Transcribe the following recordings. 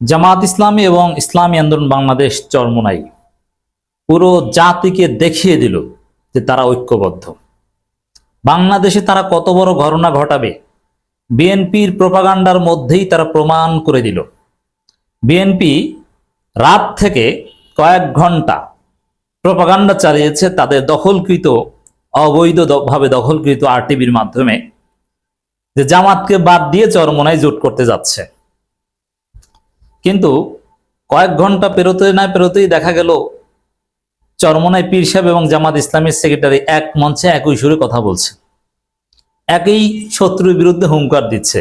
জামাত ইসলামী এবং ইসলামী আন্দোলন বাংলাদেশ চরমোনাই। পুরো জাতিকে দেখিয়ে দিল যে তারা ঐক্যবদ্ধ। বাংলাদেশে তারা কত বড় ঘটনা ঘটাবে, বিএনপির প্রপাগান্ডার মধ্যেই তারা প্রমাণ করে দিল। বিএনপি রাত থেকে কয়েক ঘণ্টা প্রপাগান্ডা চালিয়েছে তাদের দখলকৃত, অবৈধভাবে দখলকৃত আরটিভির মাধ্যমে, যে জামাতকে বাদ দিয়ে চরমোনায় জোট করতে যাচ্ছে। কয়েক ঘণ্টা পেরোতে না পেরোতেই দেখা গেল চরমনায় পীর সাহেব এবং জামাত ইসলামের সেক্রেটারি এক মঞ্চে একই সুরে কথা বলছে। একই শত্রুর বিরুদ্ধে হুঙ্কার দিচ্ছে।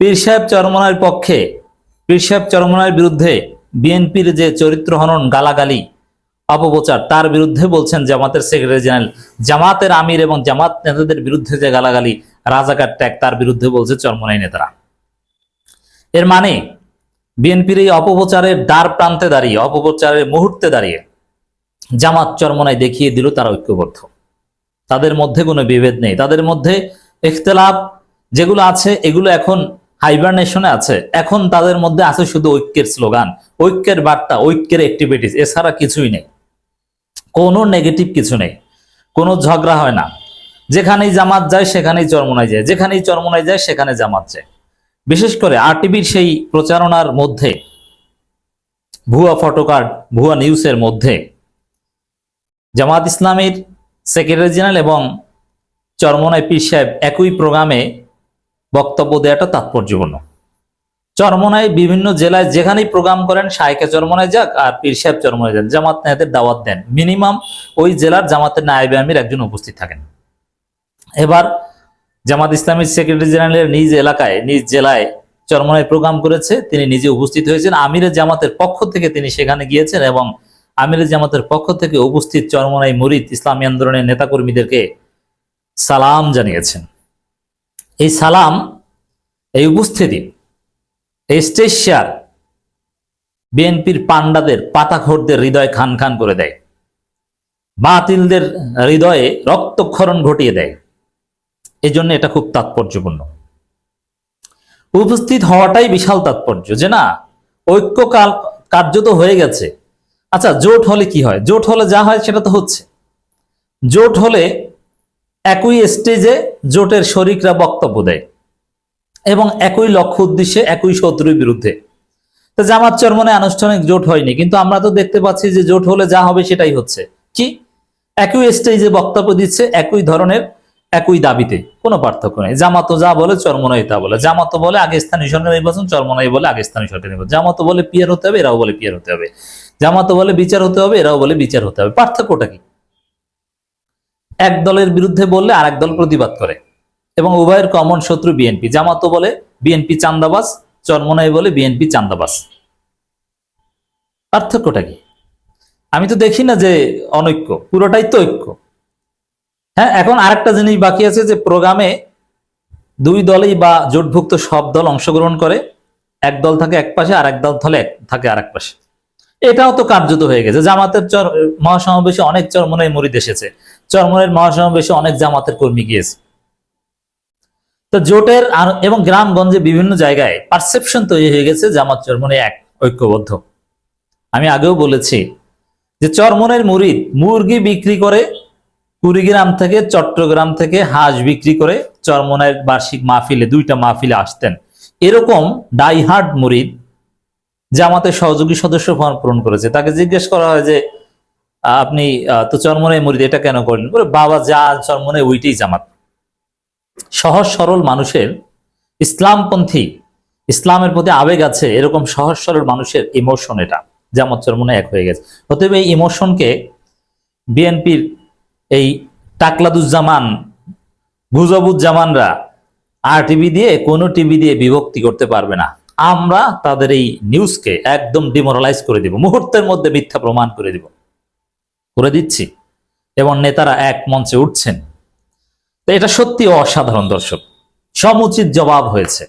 পীর সাহেব চরমনার পক্ষে, পীর সাহেব চরমনার বিরুদ্ধে বিএনপির যে চরিত্র হনন গালাগালি, অপপ্রচার, তার বিরুদ্ধে বলছেন জামাতের সেক্রেটারি জেনারেল। জামাতের আমির এবং জামাত নেতাদের বিরুদ্ধে যে গালাগালি, রাজাকার ট্যাগ তার বিরুদ্ধে বলছে চরমনাই নেতারা। এর মানে বিএনপির এই অপপ্রচারের দ্বার প্রান্তে দাঁড়িয়ে, অপপ্রচারের মুহূর্তে দাঁড়িয়ে জামাত চরমনায় দেখিয়ে দিল তারা ঐক্যবদ্ধ। তাদের মধ্যে কোনো বিভেদ নেই। তাদের মধ্যে ইখতলাফ যেগুলো আছে, এগুলো এখন হাইবারনেশনে আছে। এখন তাদের মধ্যে আছে শুধু ঐক্যের স্লোগান। ঐক্যের বার্তা, ঐক্যের অ্যাক্টিভিটিস এছাড়া কিছুই নেই। কোনো নেগেটিভ কিছু নেই। কোনো ঝগড়া হয় না। যেখানেই জামাত যায়, সেখানেই চরমনায় যায়। যেখানেই চরমনায় যায়, সেখানে জামাত যায়। বিশেষ করে আরটিভির সেই প্রচারণার মধ্যে, ভুয়া ফটোকার্ড ভুয়া নিউজের মধ্যে, জামাত ইসলামের সেক্রেটারি জেনারেল এবং চরমনায় পীর সাহেব একই প্রোগ্রামে বক্তব্য দেওয়াটা তাৎপর্যপূর্ণ। চরমনায় বিভিন্ন জেলায় যেখানেই প্রোগ্রাম করেন শায়কে চরমনায় যাক আর পীর সাহেব চরমনায় যান জামাত নেতাদের দাওয়াত দেন। মিনিমাম ওই জেলার জামাতের নায়েবে আমির একজন উপস্থিত থাকেন। এবার জামাত ইসলামীর সেক্রেটারি জেনারেলের নিজ এলাকায়, নিজ জেলায় চরমনায় প্রোগ্রাম করেছে। তিনি নিজে উপস্থিত হয়েছেন। আমিরের জামাতের পক্ষ থেকে তিনি সেখানে গিয়েছেন এবং আমিরের জামাতের পক্ষ থেকে উপস্থিত চরমনাই মুরিদ ইসলামী আন্দোলনের নেতাকর্মীদেরকে সালাম জানিয়েছেন। এই সালাম, এই উপস্থিতি, এই স্টেজ শেয়ার বিএনপির পান্ডাদের পাতাখোরদের হৃদয় খান খান করে দেয়। বাতিলদের হৃদয়ে রক্তক্ষরণ ঘটিয়ে দেয়। এই জন্য এটা খুব তাৎপর্যপূর্ণ। উপস্থিত হওয়াটাই বিশাল তাৎপর্য যে না, ঐক্য কাল কার্যত হয়ে গেছে। আচ্ছা জোট হলে কি হয়? জোট হলে যা হয় সেটা তো হচ্ছে। জোট হলে একই স্টেজে জোটের শরিকরা বক্তব্য দেয় এবং একই লক্ষ্য উদ্দেশ্যে একই শত্রুর বিরুদ্ধে। তো জামাত চরমনে আনুষ্ঠানিক জোট হয়নি, কিন্তু আমরা তো দেখতে পাচ্ছি যে জোট হলে যা হবে সেটাই হচ্ছে। কি? একই স্টেজে বক্তব্য দিচ্ছে, একই ধরনের একই দাবিতে, কোনো পার্থক্য নেই। জামাতো যা বলে, চরমনাই তা বলে। জামাতো বলে, আগে স্থানীয় সরকার নির্বাচন, চরমনাই বলে, আগে স্থানীয় সরকার নির্বাচন। জামাতো বলে, পিয়ার হতে হবে, এরাও বলে, পিয়ার হতে হবে। জামাতো বলে, বিচার হতে হবে, এরাও বলে, বিচার হতে হবে। পার্থক্যটা কি? এক দলের বিরুদ্ধে বললে আরেক দল প্রতিবাদ করে। এবং উভয়ের কমন শত্রু বিএনপি। জামাতো বলে, বিএনপি চান্দাবাস চরমনাই বলে, বিএনপি চান্দাবাস পার্থক্যটা কি? আমি তো দেখি না যে অনৈক্য, পুরোটাই তো ঐক্য। হ্যাঁ এখন আরেকটা জিনিস বাকি আছে যে প্রোগ্রামে দুই দলেই বা জোটভুক্ত সব দল অংশগ্রহণ করে। এক দল থাকে এক পাশে আর এক দল এক থাকে আর এক পাশে। এটাও তো কার্যত হয়ে গেছে। জামাতের চর, মহাসমাবেশে অনেক চরমনের মরিদ এসেছে। চরমনের মহাসমাবেশে অনেক জামাতের কর্মী গিয়েছে। তো জোটের এবং গ্রামগঞ্জে বিভিন্ন জায়গায় পারসেপশন তৈরি হয়ে গেছে জামাত চরমনে এক, ঐক্যবদ্ধ। আমি আগেও বলেছি যে চরমনের মুরিদ মুরগি বিক্রি করে কুড়িগ্রাম থেকে চট্টগ্রাম থেকে হাঁস বিক্রি করে চরমনের বার্ষিক মাহফিলে, দুইটা মাহফিলে আসতেন। এরকম ডাইহার্ড মুরিদ জামাতের সহযোগী সদস্য ফর্ম পূরণ করেছে। তাকে জিজ্ঞেস করা হয় যে আপনি তো চরমনে মুরিদ, এটা কেন করলেন? বলে, বাবা যা চরমনে ওইটাই জামাত। সহজ সরল মানুষের ইসলামপন্থী, ইসলামের প্রতি আবেগ আছে, এরকম সহজ সরল মানুষের ইমোশন এটা জামাত চরমনে এক হয়ে গেছে। অতএব এই ইমোশনকে বিএনপির এই টাকলাদুজ্জামান গুজবুজ্জামানরা আর টিভি দিয়ে কোনো টিভি দিয়ে বিভক্তি করতে পারবে না। আমরা তাদের এই নিউজকে একদম ডিমোরালাইজ করে দিব, মুহূর্তের মধ্যে মিথ্যা প্রমাণ করে দিব। করে দিচ্ছি। এবং নেতারা এক মঞ্চে উঠছেন। তো এটা সত্যি অসাধারণ দর্শক। সমুচিত জবাব হয়েছে।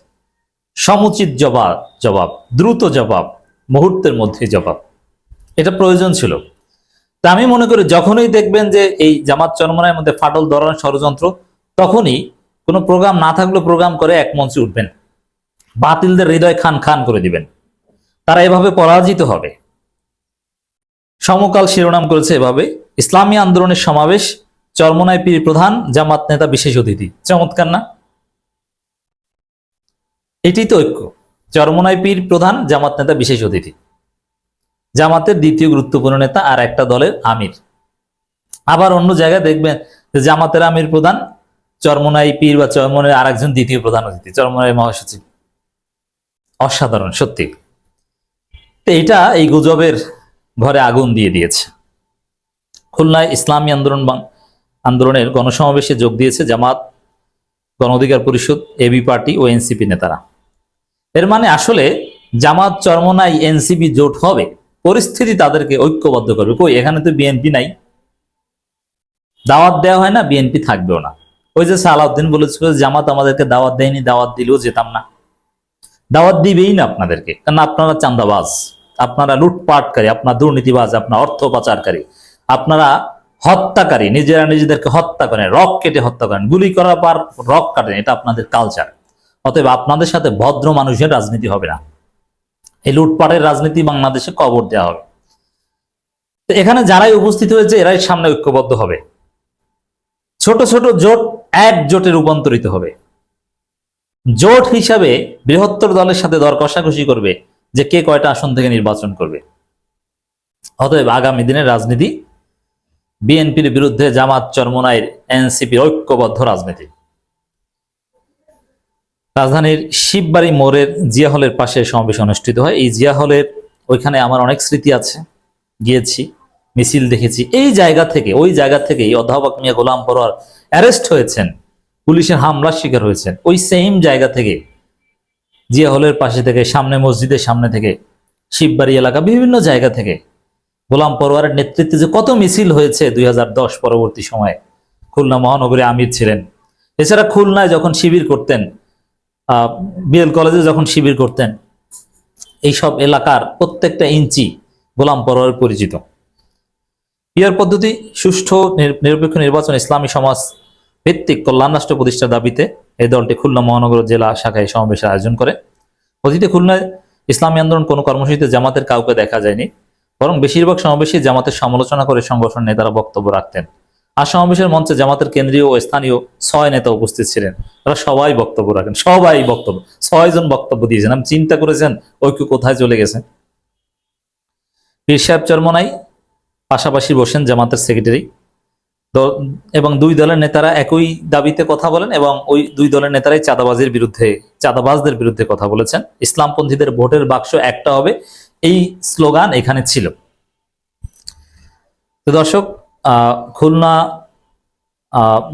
সমুচিত জবাব জবাব, দ্রুত জবাব, মুহূর্তের মধ্যে জবাব। এটা প্রয়োজন ছিল। তা আমি মনে করি যখনই দেখবেন যে এই জামাত চরমনের মধ্যে ফাটল ধরানোর ষড়যন্ত্র, তখনই কোনো প্রোগ্রাম না থাকলেও প্রোগ্রাম করে এক মঞ্চে উঠবেন। বাতিলদের হৃদয় খান খান করে দিবেন। তারা এভাবে পরাজিত হবে। সমকাল শিরোনাম করেছে এভাবে, ইসলামী আন্দোলনের সমাবেশ চরমনায় পীর প্রধান, জামাত নেতা বিশেষ অতিথি। চমৎকার না? এটি তো ঐক্য। চরমনায় পীর প্রধান, জামাত নেতা বিশেষ অতিথি। জামাতের দ্বিতীয় গুরুত্বপূর্ণ নেতা আর একটা দলের আমির। আবার অন্য জায়গায় দেখবেন যে জামাতের আমির প্রধান, চরমনাই পীর বা চরমনের আর একজন দ্বিতীয় প্রধান অতিথি, চরমনাই মহাসচিব। অসাধারণ, সত্যি। তো এটা এই গুজবের ঘরে আগুন দিয়ে দিয়েছে। খুলনায় ইসলামী আন্দোলন আন্দোলনের গণসমাবেশে যোগ দিয়েছে জামাত গণ অধিকার পরিষদ, এবি পার্টি ও এনসিপি নেতারা। এর মানে আসলে জামাত, চরমনাই, এনসিপি জোট হবে? পরিস্থিতি তাদেরকে ঐক্যবদ্ধ করবে। কই, এখানে তো বিএনপি নাই। দাওয়াত দেওয়া হয় না বিএনপি থাকবেও না। ওই যে সালাউদ্দিন বলেছিল, জামাত আমাদেরকে দাওয়াত দেয়নি, দাওয়াত দিলেও যেতাম না। দাওয়াত দিবেই না আপনাদেরকে কারণ আপনারা চান্দাবাজ। আপনারা লুটপাটকারী, আপনার দুর্নীতিবাজ, আপনার অর্থ পাচারকারী। আপনারা হত্যাকারী, নিজেরা নিজেদেরকে হত্যা করেন, রক কেটে হত্যা করেন, গুলি করার পর রক কাটেন, এটা আপনাদের কালচার অতএব আপনাদের সাথে ভদ্র মানুষের রাজনীতি হবে না। এই লুটপাটের রাজনীতি বাংলাদেশে কবর দেওয়া হবে। তো এখানে যারাই উপস্থিত হয়েছে, এরাই সামনে ঐক্যবদ্ধ হবে। ছোট ছোট জোট এক জোটে রূপান্তরিত হবে। জোট হিসাবে বৃহত্তর দলের সাথে দর কষাকষি করবে যে কে কয়টা আসন থেকে নির্বাচন করবে। অতএব আগামী দিনের রাজনীতি, বিএনপির বিরুদ্ধে জামাত চরমনাইয়ের এনসিপি ঐক্যবদ্ধ রাজনীতি। রাজধানীর শিববাড়ি মোড়ের জিয়া হলের পাশে সমাবেশ অনুষ্ঠিত হয়। এই জিয়া হলের ওইখানে আমার অনেক স্মৃতি আছে। গিয়েছি, মিছিল দেখেছি। এই জায়গা থেকে, ওই জায়গা থেকে এই অধ্যাপক মিয়া গোলাম পরোয়ার অ্যারেস্ট হয়েছেন, পুলিশের হামলার শিকার হয়েছেন। ওই সেম জায়গা থেকে, জিয়া হলের পাশে থেকে, সামনে মসজিদের সামনে থেকে, শিববাড়ি এলাকা, বিভিন্ন জায়গা থেকে গোলাম পরোয়ারের নেতৃত্বে যে কত মিছিল হয়েছে দুই হাজার দশ পরবর্তী সময়ে। খুলনা মহানগরে আমির ছিলেন। এছাড়া খুলনায় যখন শিবির করতেন বিএল কলেজে যখন শিবির করতেন, এইসব এলাকার প্রত্যেকটা ইঞ্চি গোলাম পরোয়ার পরিচিত। পিয়ার পদ্ধতি, সুষ্ঠু, নির- নিরপেক্ষ নির্বাচন, ইসলামী সমাজ ভিত্তিক কল্যাণ রাষ্ট্র প্রতিষ্ঠার দাবিতে এই দলটি খুলনা মহানগর জেলা শাখায় সমাবেশের আয়োজন করে। অতীতে খুলনায় ইসলামী আন্দোলন কোনো কর্মসূচিতে জামাতের কাউকে দেখা যায়নি, বরং বেশিরভাগ সমাবেশে জামাতের সমালোচনা করে সংগঠন নেতারা বক্তব্য রাখতেন। আর সমাবেশের মঞ্চে জামাতের কেন্দ্রীয় ও স্থানীয় ছয় নেতা উপস্থিত ছিলেন। তারা সবাই বক্তব্য রাখেন, সবাই বক্তব্য ছয় জন বক্তব্য দিয়েছেন। আপনি চিন্তা করেছেন ঐক্য কোথায় চলে গেছে? পীর সাহেব চরমনাই, পাশাপাশি বসেন জামাতের সেক্রেটারি এবং দুই দলের নেতারা একই দাবিতে কথা বলেন এবং ওই দুই দলের নেতারাই চাঁদাবাজের বিরুদ্ধে, চাঁদাবাজদের বিরুদ্ধে কথা বলেছেন। ইসলামপন্থীদের ভোটের বাক্স একটা হবে, এই স্লোগান এখানে ছিল। তো দর্শক খুলনা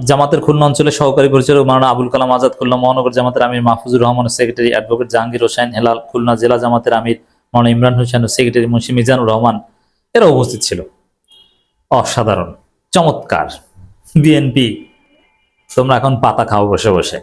জামাতের খুলনা অঞ্চলের সহকারী পরিচালক মারানা আবুল কালাম আজাদ, খুলনা মহানগর জামাতের আমির মাহফুজুর রহমান সেক্রেটারি অ্যাডভোকেট জাহাঙ্গীর হোসেন, হেলাল খুলনা জেলা জামাতের আমির মানা ইমরান হোসেন ও সেক্রেটারি মুন্সি মিজানুর রহমান এরা উপস্থিত ছিল। অসাধারণ, চমৎকার। বিএনপি তোমরা এখন পাতা খাও বসে বসে।